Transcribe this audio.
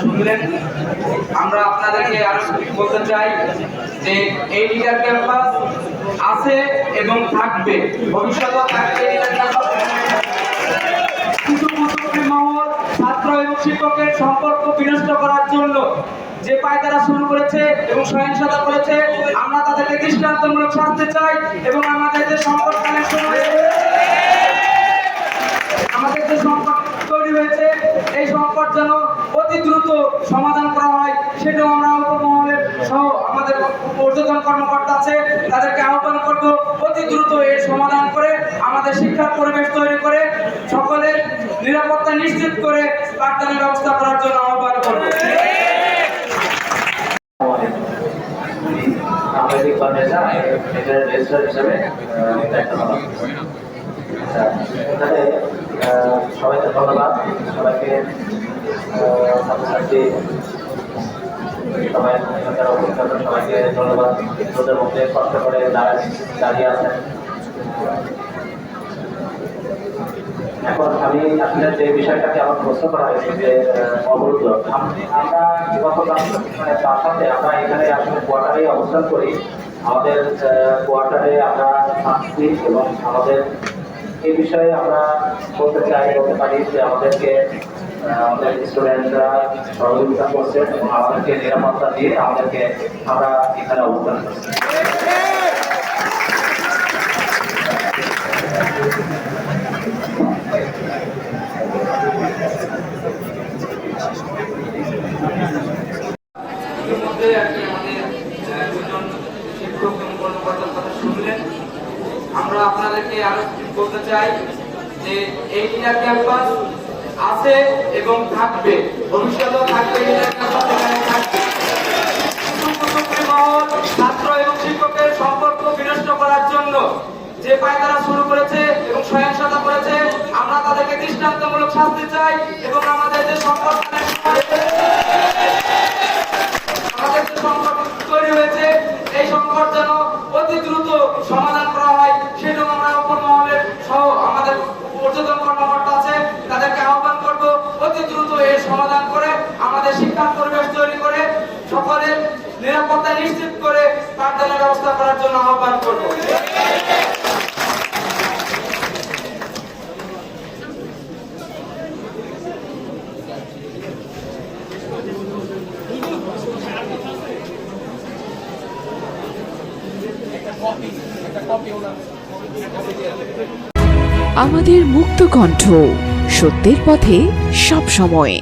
শুনলেন। আমরা আপনাদেরকে বলতে চাই যে এই লিডার ক্যাম্পাস আছে এবং থাকবে, ভবিষ্যতেও থাকবে ছাত্র এবং শিক্ষকের সম্পর্ক বিনষ্ট করার জন্য যে পায়তারা শুরু করেছে এবং সহিংসতা করেছে, আমরা তাদেরকে দৃষ্টান্তমূলক শাস্তি চাই এবং আমাদের যে সময়ে আমাদের যে সংকট তৈরি হয়েছে এই সংকট যেন অতি দ্রুত সমাধান করা হয়, সেটাও আমরা উপমহলের সহ আমাদের ঊর্ধ্বতন কর্মকর্তা আছে, তাদেরকে আহ্বান করব, অতি দ্রুত এর সমাধান করে আমাদের শিক্ষার পরিবেশ তৈরি করে সকলের নিরাপত্তা নিশ্চিত করে পাঠদানের ব্যবস্থা করার জন্য আহ্বান করব। সাংবাদিক ফাউন্ডেশন এটার রেজিস্ট্রার হিসেবে আচ্ছা, এখানে সবাইকে ধন্যবাদ। সবাইকে ছাত্রছাত্রী সবাই সবাইকে ধন্যবাদ। ওদের মধ্যে কষ্ট করে দাঁড়িয়ে আছেন। এখন আমি আসলে যে বিষয়টাকে আমার প্রশ্ন করা হয়েছে যে অবরুদ্ধ আমরা গত মানে সাথে আমরা এখানে আসলে কোয়ার্টারে অবস্থান করি। আমাদের কোয়ার্টারে আমরা থাকছি এবং আমাদের এই বিষয়ে আমরা বলতে চাই, বলতে পারি যে আমাদেরকে আমাদের স্টুডেন্টরা সহযোগিতা করছে এবং আমাদেরকে নিরাপত্তা দিয়ে আমাদেরকে আমরা এখানে অবস্থান করছি। কর্মকর্তার কথা শুনলেন। আমরা আপনাদেরকে আরও বলতে চাই যে এই লিডার ক্যাম্পাস আছে এবং থাকবে, ভবিষ্যতেও থাকবে লিডার ক্যাম্পাস এখানে থাকবে। ছাত্র এবং শিক্ষকের সম্পর্ক বিনষ্ট করার জন্য যে পায়তারা শুরু করেছে এবং সহিংসতা করেছে, আমরা তাদেরকে দৃষ্টান্তমূলক শাস্তি চাই এবং আমাদের যে সংকট আমাদের যে সংকট তৈরি হয়েছে, এই সংকট যেন অতি দ্রুত সমাধান করা হয় সেজন্য আমরা উপর মহলের সহ আমাদের ঊর্ধ্বতন কর্মকর্তা আছে তাদেরকে আহ্বান করব অতি দ্রুত এর সমাধান করে আমাদের শিক্ষার পরিবেশ তৈরি করে সকলের নিরাপত্তা নিশ্চিত করে পাঠদানের ব্যবস্থা করার জন্য আহ্বান করব। আমাদের মুক্ত কণ্ঠ সত্যের পথে সব সময়